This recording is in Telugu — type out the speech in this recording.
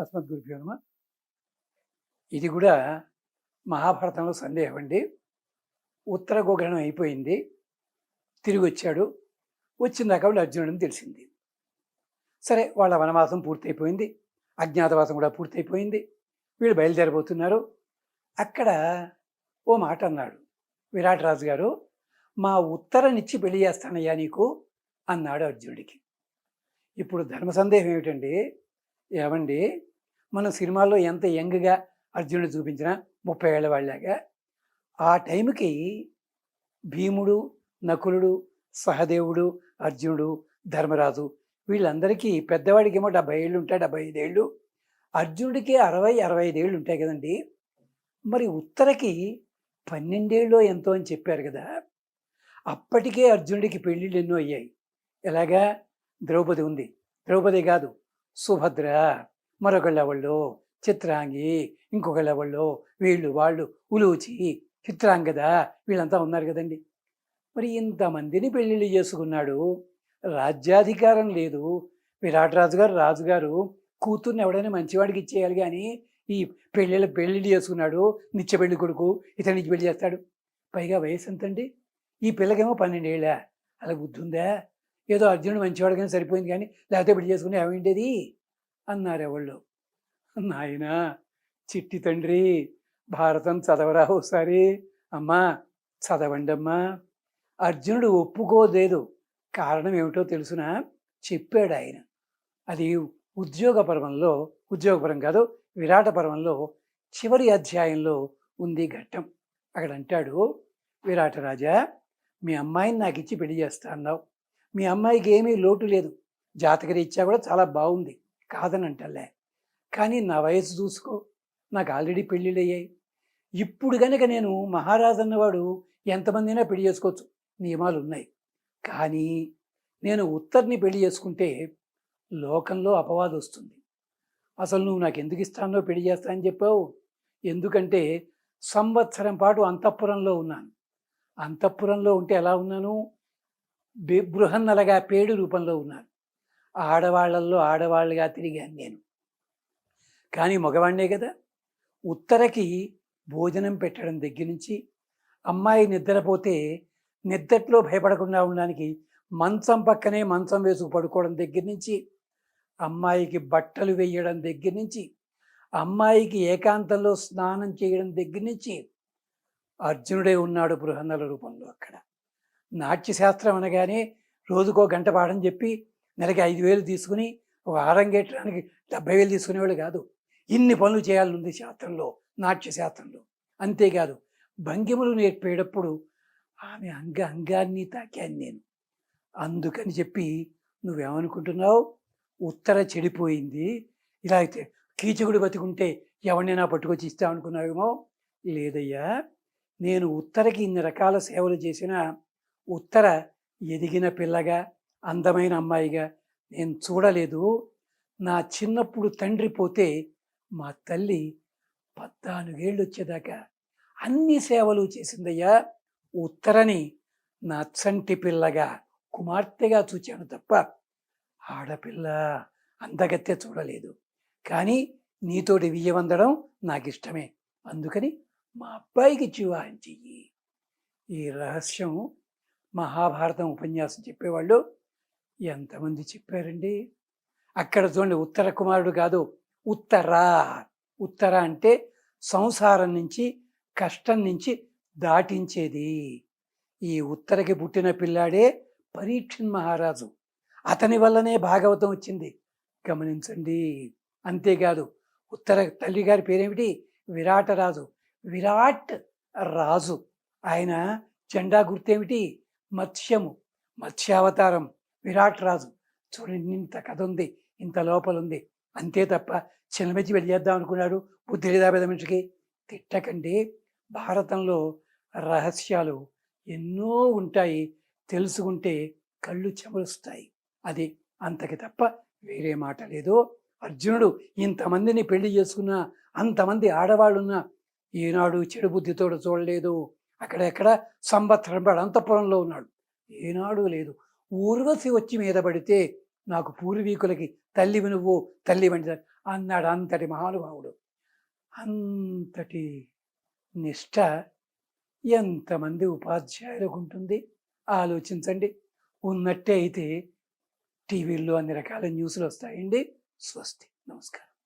అస్మద్గురుభ్యో నమ ఇది కూడా మహాభారతంలో సందేహం అండి. ఉత్తర గోగ్రహణం అయిపోయింది. తిరిగి వచ్చాడు. వచ్చిందాక వాళ్ళు అర్జునుడని తెలిసింది. సరే వాళ్ళ వనవాసం పూర్తయిపోయింది. అజ్ఞాతవాసం కూడా పూర్తయిపోయింది. వీళ్ళు బయలుదేరబోతున్నారు. అక్కడ ఓ మాట అన్నాడు. విరాట్ రాజు గారు మా ఉత్తరనిచ్చి పెళ్ళి చేస్తానయ్యా నీకు అన్నాడు అర్జునుడికి. ఇప్పుడు ధర్మ సందేహం ఏమిటండి? ఏమండి? మన సినిమాల్లో ఎంత యంగ్గా అర్జునుడు చూపించిన ముప్పై ఏళ్ళ వాళ్ళగా ఆ టైంకి భీముడు నకులుడు సహదేవుడు అర్జునుడు ధర్మరాజు వీళ్ళందరికీ పెద్దవాడికేమో డెబ్బై ఏళ్ళు ఉంటాయి డెబ్బై ఐదేళ్ళు అర్జునుడికి అరవై అరవై ఐదేళ్ళు ఉంటాయి కదండి. మరి ఉత్తరకి పన్నెండేళ్ళు ఎంతో అని చెప్పారు కదా అప్పటికే అర్జునుడికి పెళ్ళిళ్ళు ఎన్నో అయ్యాయి. ఎలాగా? ద్రౌపది ఉంది. ద్రౌపది కాదు సుభద్ర. మరొక లెవెల్లో చిత్రాంగి ఇంకొక లెవెల్లో వీళ్ళు వాళ్ళు ఉలూచి చిత్రాంగద? వీళ్ళంతా ఉన్నారు కదండి. మరి ఇంతమందిని పెళ్ళిళ్ళు చేసుకున్నాడు. రాజ్యాధికారం లేదు. విరాట్ రాజు గారు రాజుగారు కూతుర్ని ఎవడైనా మంచివాడికి ఇచ్చేయాలి కానీ ఈ పెళ్ళిళ్ళ పెళ్ళిళ్ళు చేసుకున్నాడు నిత్య పెళ్ళి కొడుకు ఇతని పెళ్ళి చేస్తాడు. పైగా వయసు ఎంతండి? ఈ పిల్లకేమో పన్నెండేళ్ళ. అలా బుద్ధి ఉందా ఏదో అర్జునుడు మంచివాడు కానీ సరిపోయింది కానీ లేకపోతే పెళ్ళి చేసుకుని ఏమైండేది? అన్నారు ఎవళ్ళు. నాయనా చిట్టి తండ్రి భారతం చదవరా ఒకసారి అమ్మా చదవండమ్మా. అర్జునుడు ఒప్పుకోలేదు. కారణం ఏమిటో తెలుసునా? చెప్పాడు ఆయన. అది ఉద్యోగ పర్వంలో ఉద్యోగపరం కాదు విరాట పర్వంలో చివరి అధ్యాయంలో ఉంది ఘట్టం. అక్కడ అంటాడు విరాట రాజా మీ అమ్మాయిని నాకు ఇచ్చి పెళ్ళి చేస్తా అన్నావు. మీ అమ్మాయికి ఏమీ లోటు లేదు. జాతకరీత్యా కూడా చాలా బాగుంది. కాదనంటలే. కానీ నా వయసు చూసుకో నాకు ఆల్రెడీ పెళ్ళిళ్ళు అయ్యాయి ఇప్పుడు కనుక నేను మహారాజు అన్నవాడు ఎంతమందినా పెళ్ళి చేసుకోవచ్చు. నియమాలు ఉన్నాయి కానీ నేను ఉత్తర్ని పెళ్ళి చేసుకుంటే లోకంలో అపవాదం వస్తుంది. అసలు నువ్వు నాకు ఎందుకు ఇస్తానో పెళ్ళి చేస్తా అని చెప్పావు? ఎందుకంటే సంవత్సరం పాటు అంతఃపురంలో ఉన్నాను. అంతఃపురంలో ఉంటే ఎలా ఉన్నాను? బె- బృహన్నలగా పేడు రూపంలో ఉన్నాను. ఆడవాళ్ళల్లో ఆడవాళ్ళుగా తిరిగాను నేను. కానీ మగవాణ్ణే కదా. ఉత్తరకి భోజనం పెట్టడం దగ్గర నుంచి అమ్మాయి నిద్రపోతే నిద్దట్లో భయపడకుండా ఉండడానికి మంచం పక్కనే మంచం వేసుకు పడుకోవడం దగ్గర నుంచి అమ్మాయికి బట్టలు వేయడం దగ్గర నుంచి అమ్మాయికి ఏకాంతంలో స్నానం చేయడం దగ్గర నుంచి అర్జునుడే ఉన్నాడు బృహన్నల రూపంలో అక్కడ. నాట్యశాస్త్రం అనగానే రోజుకో గంట పాఠం చెప్పి నెలకి ఐదు వేలు తీసుకుని ఒక ఆరంగేట్రానికి డెబ్బై వేలు తీసుకునేవాళ్ళు కాదు. ఇన్ని పనులు చేయాలనుంది శాస్త్రంలో నాట్యశాస్త్రంలో అంతేకాదు భంగిమలు నేర్పేటప్పుడు ఆమె అంగ అంగాన్ని తాకాను నేను. అందుకని చెప్పి నువ్వేమనుకుంటున్నావు? ఉత్తర చెడిపోయింది. ఇలా అయితే కీచకుడు బతికుంటే ఎవరినైనా పట్టుకొచ్చి ఇస్తామనుకున్నావేమో లేదయ్యా నేను ఉత్తరకి ఇన్ని రకాల సేవలు చేసిన ఉత్తర ఎదిగిన పిల్లగా అందమైన అమ్మాయిగా నేను చూడలేదు. నా చిన్నప్పుడు తండ్రి పోతే మా తల్లి పద్నాలుగేళ్ళు వచ్చేదాకా అన్ని సేవలు చేసిందయ్యా. ఉత్తరని నా చంటి పిల్లగా కుమార్తెగా చూచాను తప్ప ఆడపిల్ల అందగత్తె చూడలేదు. కానీ నీతోటి వియ్యవందడం నాకు ఇష్టమే అందుకని మా అబ్బాయికి వివాహం చెయ్యి. ఈ రహస్యం మహాభారతం ఉపన్యాసం చెప్పేవాళ్ళు ఎంతమంది చెప్పారండి? అక్కడ చూడండి ఉత్తర కుమారుడు కాదు ఉత్తర. ఉత్తర అంటే సంసారం నుంచి కష్టం నుంచి దాటించేది. ఈ ఉత్తరకి పుట్టిన పిల్లాడే పరీక్షణ్ మహారాజు. అతని వల్లనే భాగవతం వచ్చింది. గమనించండి. అంతేకాదు ఉత్తర తల్లి గారి పేరేమిటి? విరాటరాజు విరాట్ రాజు. ఆయన జెండా గుర్తేమిటి మత్స్యము. మత్స్యావతారం. విరాట్ రాజు చూడండి ఇంత కథ ఉంది ఇంత లోపల ఉంది అంతే తప్ప చిన్నమెచ్చి వెళ్ళేద్దాం అనుకున్నాడు బుద్ధి లేదా పెద్ద మనిషికి? తిట్టకండి. భారతంలో రహస్యాలు ఎన్నో ఉంటాయి తెలుసుకుంటే కళ్ళు చెమరుస్తాయి. అది అంతకి తప్ప వేరే మాట లేదు. అర్జునుడు ఇంతమందిని పెళ్ళి చేసుకున్నా అంతమంది ఆడవాళ్ళున్నా ఏనాడు చెడు బుద్ధితో చూడలేదు. అక్కడెక్కడ సంవత్సరం పాడు అంతఃపురంలో ఉన్నాడు. ఏనాడు లేదు. ఊర్వశి వచ్చి మీద పడితే నాకు పూర్వీకులకి తల్లివి నువ్వు తల్లి వంటి అన్నాడు అంతటి మహానుభావుడు. అంతటి నిష్ట ఎంతమంది ఉపాధ్యాయులకు ఉంటుంది? ఆలోచించండి. ఉన్నట్టే అయితే టీవీల్లో అన్ని రకాల న్యూస్లు వస్తాయండి. స్వస్తి. నమస్కారం.